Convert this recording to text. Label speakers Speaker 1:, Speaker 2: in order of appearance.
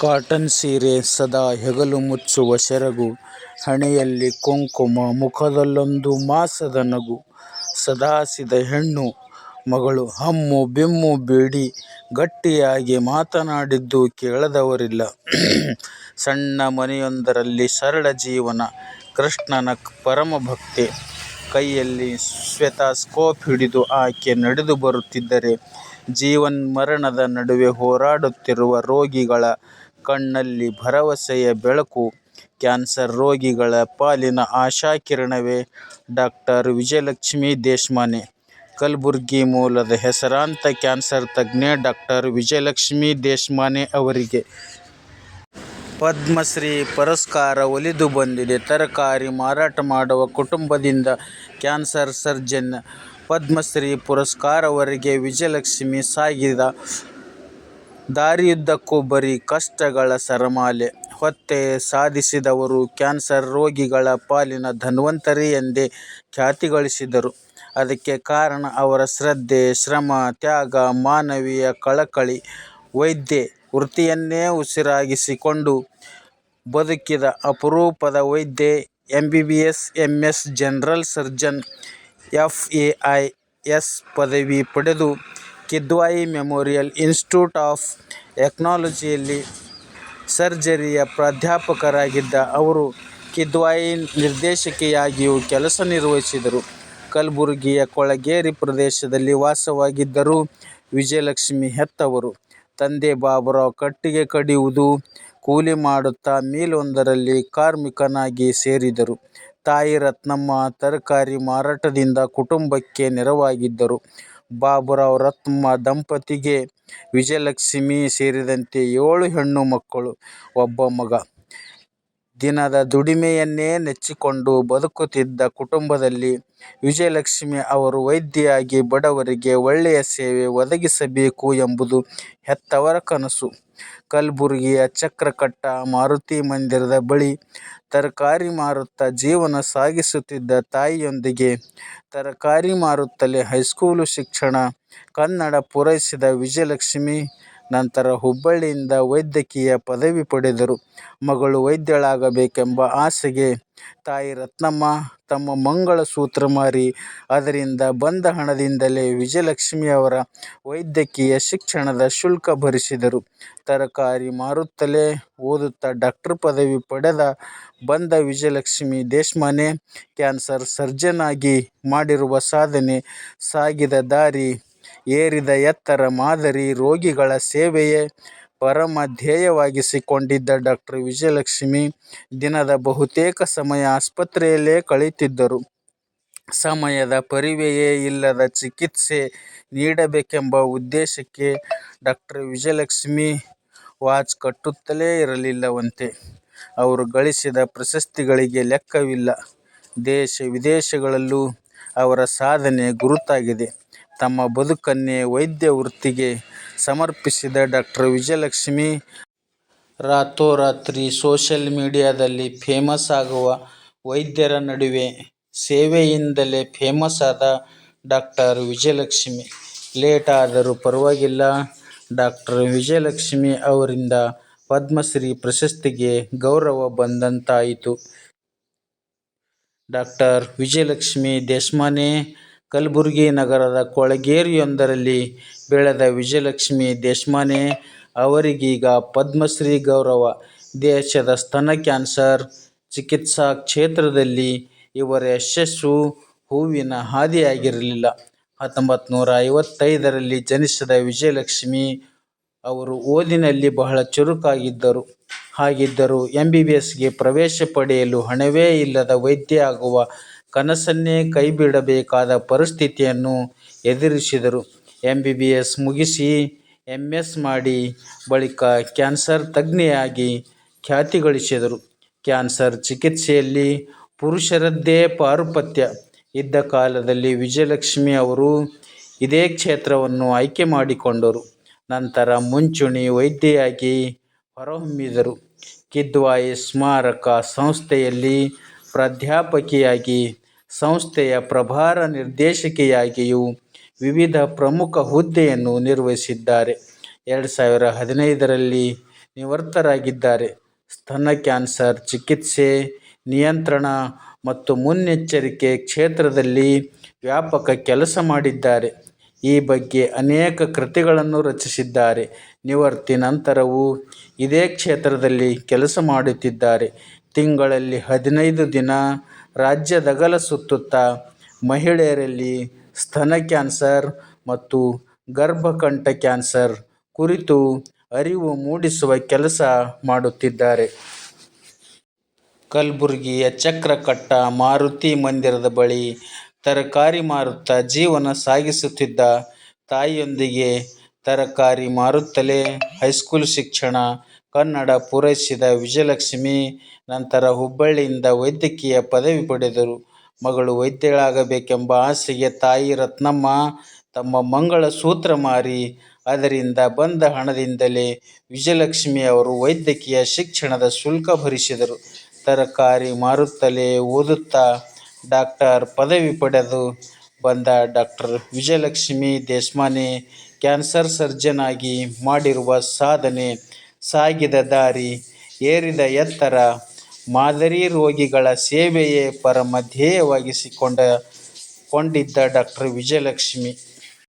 Speaker 1: Cotton ಸೀರೆ ಸದಾ ಹೆಗಲು ಮುಚ್ಚುವ ಸೆರಗು, ಹಣೆಯಲ್ಲಿ ಕುಂಕುಮ, ಮುಖದಲ್ಲೊಂದು ಮಾಸದ ನಗು. ಸದಾಸಿದ ಹೆಣ್ಣು ಮಗಳು ಹಮ್ಮು ಬಿಮ್ಮು ಬೇಡಿ ಗಟ್ಟಿಯಾಗಿ ಮಾತನಾಡಿದ್ದು ಕೇಳದವರಿಲ್ಲ. ಸಣ್ಣ ಮನೆಯೊಂದರಲ್ಲಿ ಸರಳ ಜೀವನ. ಕೃಷ್ಣನ ಪರಮ ಭಕ್ತೆ. ಕೈಯಲ್ಲಿ ಸ್ಕೋಪ್ ಹಿಡಿದು ಆಕೆ ನಡೆದು ಬರುತ್ತಿದ್ದರೆ, ಜೀವನ್ ಮರಣದ ನಡುವೆ ಹೋರಾಡುತ್ತಿರುವ ರೋಗಿಗಳ ಕಣ್ಣಲ್ಲಿ ಭರವಸೆಯ ಬೆಳಕು. ಕ್ಯಾನ್ಸರ್ ರೋಗಿಗಳ ಪಾಲಿನ ಆಶಾಕಿರಣವೇ ಡಾಕ್ಟರ್ ವಿಜಯಲಕ್ಷ್ಮಿ ದೇಶಮಾನೆ. ಕಲಬುರಗಿ ಮೂಲದ ಹೆಸರಾಂತ ಕ್ಯಾನ್ಸರ್ ತಜ್ಞೆ ಡಾಕ್ಟರ್ ವಿಜಯಲಕ್ಷ್ಮಿ ದೇಶಮಾನೆ ಅವರಿಗೆ ಪದ್ಮಶ್ರೀ ಪುರಸ್ಕಾರ ಒಲಿದು ಬಂದಿದೆ. ತರಕಾರಿ ಮಾರಾಟ ಮಾಡುವ ಕುಟುಂಬದಿಂದ ಕ್ಯಾನ್ಸರ್ ಸರ್ಜನ್ ಪದ್ಮಶ್ರೀ ಪುರಸ್ಕಾರವರೆಗೆ ವಿಜಯಲಕ್ಷ್ಮಿ ಸಾಗಿದ ದಾರಿಯುದ್ದಕ್ಕೂ ಬರೀ ಕಷ್ಟಗಳ ಸರಮಾಲೆ ಹೊತ್ತೆ ಸಾಧಿಸಿದವರು. ಕ್ಯಾನ್ಸರ್ ರೋಗಿಗಳ ಪಾಲಿನ ಧನ್ವಂತರಿ ಎಂದೇ ಖ್ಯಾತಿಗಳಿಸಿದರು. ಅದಕ್ಕೆ ಕಾರಣ ಅವರ ಶ್ರದ್ಧೆ, ಶ್ರಮ, ತ್ಯಾಗ, ಮಾನವೀಯ ಕಳಕಳಿ. ವೈದ್ಯ ವೃತ್ತಿಯನ್ನೇ ಉಸಿರಾಗಿಸಿಕೊಂಡು ಬದುಕಿದ ಅಪರೂಪದ ವೈದ್ಯೆ. MBBS, MS, general surgeon, FAIS ಪದವಿ ಪಡೆದು ಕಿದ್ವಾಯಿ ಮೆಮೋರಿಯಲ್ ಇನ್ಸ್ಟಿಟ್ಯೂಟ್ ಆಫ್ ಟೆಕ್ನಾಲಜಿಯಲ್ಲಿ ಸರ್ಜರಿಯ ಪ್ರಾಧ್ಯಾಪಕರಾಗಿದ್ದ ಅವರು ಕಿದ್ವಾಯಿ ನಿರ್ದೇಶಕಿಯಾಗಿಯೂ ಕೆಲಸ ನಿರ್ವಹಿಸಿದರು. ಕಲಬುರಗಿಯ ಕೊಳಗೇರಿ ಪ್ರದೇಶದಲ್ಲಿ ವಾಸವಾಗಿದ್ದರು ವಿಜಯಲಕ್ಷ್ಮಿ ಹೆತ್ತವರು ತಂದೆ ಬಾಬುರಾವ್ ಕಟ್ಟಿಗೆ ಕಡಿಯುವುದು, ಕೂಲಿ ಮಾಡುತ್ತಾ ಮೇಲೊಂದರಲ್ಲಿ ಕಾರ್ಮಿಕನಾಗಿ ಸೇರಿದರು. ತಾಯಿ ರತ್ನಮ್ಮ ತರಕಾರಿ ಮಾರಾಟದಿಂದ ಕುಟುಂಬಕ್ಕೆ ನೆರವಾಗಿದ್ದರು. ಬಾಬುರಾವ್, ರತ್ನಮ್ಮ ದಂಪತಿಗೆ ವಿಜಯಲಕ್ಷ್ಮಿ ಸೇರಿದಂತೆ ಏಳು ಹೆಣ್ಣು ಮಕ್ಕಳು, ಒಬ್ಬ ಮಗ. ದಿನದ ದುಡಿಮೆಯನ್ನೇ ನೆಚ್ಚಿಕೊಂಡು ಬದುಕುತ್ತಿದ್ದ ಕುಟುಂಬದಲ್ಲಿ ವಿಜಯಲಕ್ಷ್ಮಿ ಅವರು ವೈದ್ಯೆಯಾಗಿ ಬಡವರಿಗೆ ಒಳ್ಳೆಯ ಸೇವೆ ಒದಗಿಸಬೇಕು ಎಂಬುದು ಹೆತ್ತವರ ಕನಸು. ಕಲಬುರಗಿಯ ಚಕ್ರಕಟ್ಟ ಮಾರುತಿ ಮಂದಿರದ ಬಳಿ ತರಕಾರಿ ಮಾರುತ್ತಾ ಜೀವನ ಸಾಗಿಸುತ್ತಿದ್ದ ತಾಯಿಯೊಂದಿಗೆ ತರಕಾರಿ ಮಾರುತ್ತಲೇ ಹೈಸ್ಕೂಲು ಶಿಕ್ಷಣ, ಕನ್ನಡ ಪೂರೈಸಿದ ವಿಜಯಲಕ್ಷ್ಮೀ ನಂತರ ಹುಬ್ಬಳ್ಳಿಯಿಂದ ವೈದ್ಯಕೀಯ ಪದವಿ ಪಡೆದರು. ಮಗಳು ವೈದ್ಯಳಾಗಬೇಕೆಂಬ ಆಸೆಗೆ ತಾಯಿ ರತ್ನಮ್ಮ ತಮ್ಮ ಮಂಗಳ ಸೂತ್ರ ಮಾರಿ ಅದರಿಂದ ಬಂದ ಹಣದಿಂದಲೇ ವಿಜಯಲಕ್ಷ್ಮಿಯವರ ವೈದ್ಯಕೀಯ ಶಿಕ್ಷಣದ ಶುಲ್ಕ ಭರಿಸಿದರು. ತರಕಾರಿ ಮಾರುತ್ತಲೇ ಓದುತ್ತಾ ಡಾಕ್ಟರ್ ಪದವಿ ಪಡೆದ ಬಂದ ವಿಜಯಲಕ್ಷ್ಮಿ ದೇಶಮಾನೆ ಕ್ಯಾನ್ಸರ್ ಸರ್ಜನ್ ಆಗಿ ಮಾಡಿರುವ ಸಾಧನೆ, ಸಾಗಿದ ದಾರಿ, ಏರಿದ ಎತ್ತರ ಮಾದರಿ. ರೋಗಿಗಳ ಸೇವೆಯೇ ಪರಮ ಧ್ಯೇಯವಾಗಿಸಿಕೊಂಡಿದ್ದ ಡಾಕ್ಟರ್ ವಿಜಯಲಕ್ಷ್ಮಿ ದಿನದ ಬಹುತೇಕ ಸಮಯ ಆಸ್ಪತ್ರೆಯಲ್ಲೇ ಕಳೆಯುತ್ತಿದ್ದರು. ಸಮಯದ ಪರಿವೆಯೇ ಇಲ್ಲದ ಚಿಕಿತ್ಸೆ ನೀಡಬೇಕೆಂಬ ಉದ್ದೇಶಕ್ಕೆ ಡಾಕ್ಟರ್ ವಿಜಯಲಕ್ಷ್ಮಿ ವಾಚ್ ಕಟ್ಟುತ್ತಲೇ ಇರಲಿಲ್ಲವಂತೆ. ಅವರು ಗಳಿಸಿದ ಪ್ರಶಸ್ತಿಗಳಿಗೆ ಲೆಕ್ಕವಿಲ್ಲ. ದೇಶ ವಿದೇಶಗಳಲ್ಲೂ ಅವರ ಸಾಧನೆ ಗುರುತಾಗಿದೆ. ತಮ್ಮ ಬದುಕನ್ನೇ ವೈದ್ಯ ವೃತ್ತಿಗೆ ಸಮರ್ಪಿಸಿದ ಡಾಕ್ಟರ್ ವಿಜಯಲಕ್ಷ್ಮಿ. ರಾತೋರಾತ್ರಿ ಸೋಶಿಯಲ್ ಮೀಡಿಯಾದಲ್ಲಿ ಫೇಮಸ್ ಆಗುವ ವೈದ್ಯರ ನಡುವೆ ಸೇವೆಯಿಂದಲೇ ಫೇಮಸ್ ಆದ ಡಾಕ್ಟರ್ ವಿಜಯಲಕ್ಷ್ಮಿ. ಲೇಟ್ ಆದರೂ ಪರವಾಗಿಲ್ಲ, ಡಾಕ್ಟರ್ ವಿಜಯಲಕ್ಷ್ಮಿ ಅವರಿಂದ ಪದ್ಮಶ್ರೀ ಪ್ರಶಸ್ತಿಗೆ ಗೌರವ ಬಂದಂತಾಯಿತು. ಡಾಕ್ಟರ್ ವಿಜಯಲಕ್ಷ್ಮಿ ದೇಶಮಾನೆ ಕಲಬುರಗಿ ನಗರದ ಕೊಳಗೇರಿಯೊಂದರಲ್ಲಿ ಬೆಳೆದ ವಿಜಯಲಕ್ಷ್ಮಿ ದೇಶಮಾನೆ ಅವರಿಗೀಗ ಪದ್ಮಶ್ರೀ ಗೌರವ. ದೇಶದ ಸ್ತನ ಕ್ಯಾನ್ಸರ್ ಚಿಕಿತ್ಸಾ ಕ್ಷೇತ್ರದಲ್ಲಿ ಇವರ ಯಶಸ್ಸು ಹೂವಿನ ಹಾದಿಯಾಗಿರಲಿಲ್ಲ. ಹತ್ತೊಂಬತ್ತು ನೂರ ಐವತ್ತೈದರಲ್ಲಿ ಜನಿಸಿದ ವಿಜಯಲಕ್ಷ್ಮಿ ಅವರು ಓದಿನಲ್ಲಿ ಬಹಳ ಚುರುಕಾಗಿದ್ದರು. ಹಾಗಿದ್ದರು ಎಂ ಬಿ ಬಿ ಎಸ್ಗೆ ಪ್ರವೇಶ ಪಡೆಯಲು ಹಣವೇ ಇಲ್ಲದ ವೈದ್ಯ ಆಗುವ ಕನಸನ್ನೇ ಕೈಬಿಡಬೇಕಾದ ಪರಿಸ್ಥಿತಿಯನ್ನು ಎದುರಿಸಿದರು. ಎಂ ಬಿ ಬಿ ಎಸ್ ಮುಗಿಸಿ ಎಂ ಎಸ್ ಮಾಡಿ ಬಳಿಕ ಕ್ಯಾನ್ಸರ್ ತಜ್ಞೆಯಾಗಿ ಖ್ಯಾತಿಗಳಿಸಿದರು. ಕ್ಯಾನ್ಸರ್ ಚಿಕಿತ್ಸೆಯಲ್ಲಿ ಪುರುಷರದ್ದೇ ಪಾರುಪತ್ಯ ಇದ್ದ ಕಾಲದಲ್ಲಿ ವಿಜಯಲಕ್ಷ್ಮಿ ಅವರು ಇದೇ ಕ್ಷೇತ್ರವನ್ನು ಆಯ್ಕೆ ಮಾಡಿಕೊಂಡರು. ನಂತರ ಮುಂಚೂಣಿ ವೈದ್ಯೆಯಾಗಿ ಹೊರಹೊಮ್ಮಿದರು. ಕಿದ್ವಾಯಿ ಸ್ಮಾರಕ ಸಂಸ್ಥೆಯಲ್ಲಿ ಪ್ರಾಧ್ಯಾಪಕಿಯಾಗಿ, ಸಂಸ್ಥೆಯ ಪ್ರಭಾರ ನಿರ್ದೇಶಕಿಯಾಗಿಯೂ ವಿವಿಧ ಪ್ರಮುಖ ಹುದ್ದೆಯನ್ನು ನಿರ್ವಹಿಸಿದ್ದಾರೆ. ಎರಡು ಸಾವಿರ ಹದಿನೈದರಲ್ಲಿ ನಿವೃತ್ತರಾಗಿದ್ದಾರೆ ಸ್ತನ ಕ್ಯಾನ್ಸರ್ ಚಿಕಿತ್ಸೆ, ನಿಯಂತ್ರಣ ಮತ್ತು ಮುನ್ನೆಚ್ಚರಿಕೆ ಕ್ಷೇತ್ರದಲ್ಲಿ ವ್ಯಾಪಕ ಕೆಲಸ ಮಾಡಿದ್ದಾರೆ. ಈ ಬಗ್ಗೆ ಅನೇಕ ಕೃತಿಗಳನ್ನು ರಚಿಸಿದ್ದಾರೆ. ನಿವೃತ್ತಿ ನಂತರವೂ ಇದೇ ಕ್ಷೇತ್ರದಲ್ಲಿ ಕೆಲಸ ಮಾಡುತ್ತಿದ್ದಾರೆ. ತಿಂಗಳಲ್ಲಿ ಹದಿನೈದು ದಿನ ರಾಜ್ಯದಗಲ ಸುತ್ತುತ್ತ ಮಹಿಳೆಯರಲ್ಲಿ ಸ್ತನ ಕ್ಯಾನ್ಸರ್ ಮತ್ತು ಗರ್ಭಕಂಠ ಕ್ಯಾನ್ಸರ್ ಕುರಿತು ಅರಿವು ಮೂಡಿಸುವ ಕೆಲಸ ಮಾಡುತ್ತಿದ್ದಾರೆ. ಕಲಬುರಗಿಯ ಚಕ್ರಕಟ್ಟ ಮಾರುತಿ ಮಂದಿರದ ಬಳಿ ತರಕಾರಿ ಮಾರುತ್ತಾ ಜೀವನ ಸಾಗಿಸುತ್ತಿದ್ದ ತಾಯಿಯೊಂದಿಗೆ ತರಕಾರಿ ಮಾರುತ್ತಲೇ ಹೈಸ್ಕೂಲ್ ಶಿಕ್ಷಣ, ಕನ್ನಡ ಪೂರೈಸಿದ ವಿಜಯಲಕ್ಷ್ಮಿ ನಂತರ ಹುಬ್ಬಳ್ಳಿಯಿಂದ ವೈದ್ಯಕೀಯ ಪದವಿ ಪಡೆದರು. ಮಗಳು ವೈದ್ಯಳಾಗಬೇಕೆಂಬ ಆಸೆಗೆ ತಾಯಿ ರತ್ನಮ್ಮ ತಮ್ಮ ಮಂಗಳ ಸೂತ್ರ ಮಾರಿ ಅದರಿಂದ ಬಂದ ಹಣದಿಂದಲೇ ವಿಜಯಲಕ್ಷ್ಮಿ ಅವರು ವೈದ್ಯಕೀಯ ಶಿಕ್ಷಣದ ಶುಲ್ಕ ಭರಿಸಿದರು. ತರಕಾರಿ ಮಾರುತ್ತಲೇ ಓದುತ್ತಾ ಡಾಕ್ಟರ್ ಪದವಿ ಪಡೆದು ಬಂದ doctor Vijayalakshmi Deshmane cancer surgeon ಆಗಿ ಮಾಡಿರುವ ಸಾಧನೆ, ಸಾಗಿದ ದಾರಿ, ಏರಿದ ಎತ್ತರ, ಮಾದರಿ ರೋಗಿಗಳ ಸೇವೆಯೇ ಪರಮ ಕೊಂಡಿದ್ದ ಡಾಕ್ಟರ್ ವಿಜಯಲಕ್ಷ್ಮಿ.